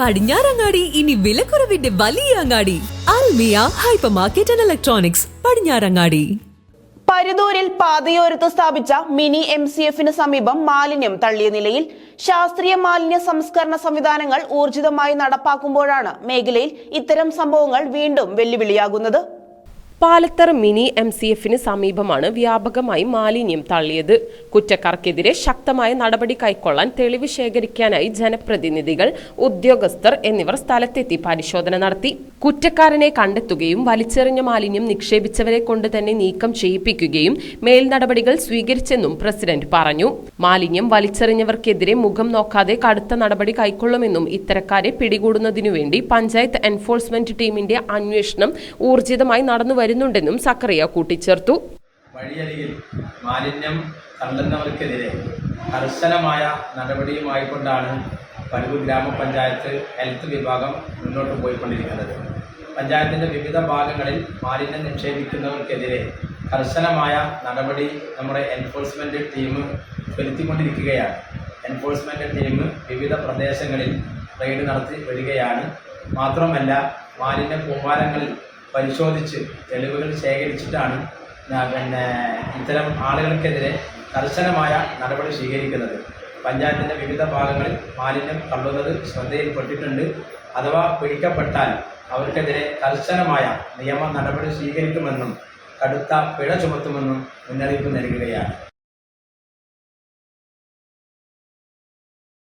പടിഞ്ഞാറങ്ങാടി ഇനി വിലക്കുറവിന്റെ വലിയ അങ്ങാടി. Almiya hyper market and electronics Padinjarangadi. പരിതൂരിൽ പാതയോരത്ത് സ്ഥാപിച്ച മിനി എം സി എഫിന് സമീപം മാലിന്യം തള്ളിയ നിലയിൽ ശാസ്ത്രീയ മാലിന്യ സംസ്കരണ സംവിധാനങ്ങൾ ഊർജിതമായി നടപ്പാക്കുമ്പോഴാണ് മേഖലയിൽ ഇത്തരം സംഭവങ്ങൾ വീണ്ടും വെല്ലുവിളിയാകുന്നത്. പാലത്തറ മിനി എം സി എഫിന് സമീപമാണ് വ്യാപകമായി മാലിന്യം തള്ളിയത്. കുറ്റക്കാർക്കെതിരെ ശക്തമായ നടപടി കൈക്കൊള്ളാൻ തെളിവ് ശേഖരിക്കാനായി ജനപ്രതിനിധികൾ ഉദ്യോഗസ്ഥർ എന്നിവർ സ്ഥലത്തെത്തി പരിശോധന നടത്തി. കുറ്റക്കാരനെ കണ്ടെത്തുകയും വലിച്ചെറിഞ്ഞ മാലിന്യം നിക്ഷേപിച്ചവരെ കൊണ്ട് തന്നെ നീക്കം ചെയ്യിപ്പിക്കുകയും മേൽ നടപടികൾ സ്വീകരിച്ചെന്നും പ്രസിഡന്റ് പറഞ്ഞു. മാലിന്യം വലിച്ചെറിഞ്ഞവർക്കെതിരെ മുഖം നോക്കാതെ കടുത്ത നടപടി കൈക്കൊള്ളുമെന്നും ഇത്തരക്കാരെ പിടികൂടുന്നതിനുവേണ്ടി പഞ്ചായത്ത് എൻഫോഴ്സ്മെന്റ് ടീമിന്റെ അന്വേഷണം ഊർജിതമായി നടന്നു വരുന്നുണ്ടെന്നും സക്കറിയ കൂട്ടിച്ചേർത്തു. വഴിയരികിൽ മാലിന്യം തള്ളുന്നവർക്കെതിരെ കർശനമായ നടപടിയുമായിക്കൊണ്ടാണ് പരൂർ ഗ്രാമപഞ്ചായത്ത് ഹെൽത്ത് വിഭാഗം മുന്നോട്ട് പോയിക്കൊണ്ടിരിക്കുന്നത്. പഞ്ചായത്തിന്റെ വിവിധ ഭാഗങ്ങളിൽ മാലിന്യം നിക്ഷേപിക്കുന്നവർക്കെതിരെ കർശനമായ നടപടി നമ്മുടെ എൻഫോഴ്സ്മെന്റ് ടീം വരുത്തിക്കൊണ്ടിരിക്കുകയാണ്. എൻഫോഴ്സ്മെന്റ് ടീം വിവിധ പ്രദേശങ്ങളിൽ റെയ്ഡ് നടത്തി വരികയാണ്. മാത്രമല്ല മാലിന്യ കൂമ്പാരങ്ങളിൽ പരിശോധിച്ച് തെളിവുകൾ ശേഖരിച്ചിട്ടാണ് പിന്നെ ഇത്തരം ആളുകൾക്കെതിരെ കർശനമായ നടപടി സ്വീകരിക്കുന്നത്. പഞ്ചായത്തിന്റെ വിവിധ ഭാഗങ്ങളിൽ മാലിന്യം തള്ളുന്നത് ശ്രദ്ധയിൽപ്പെട്ടിട്ടുണ്ട്. അഥവാ പിടിക്കപ്പെട്ടാൽ അവർക്കെതിരെ കർശനമായ നിയമ നടപടി സ്വീകരിക്കുമെന്നും കടുത്ത പിഴ ചുമത്തുമെന്നും മുന്നറിയിപ്പ് നൽകുകയാണ്.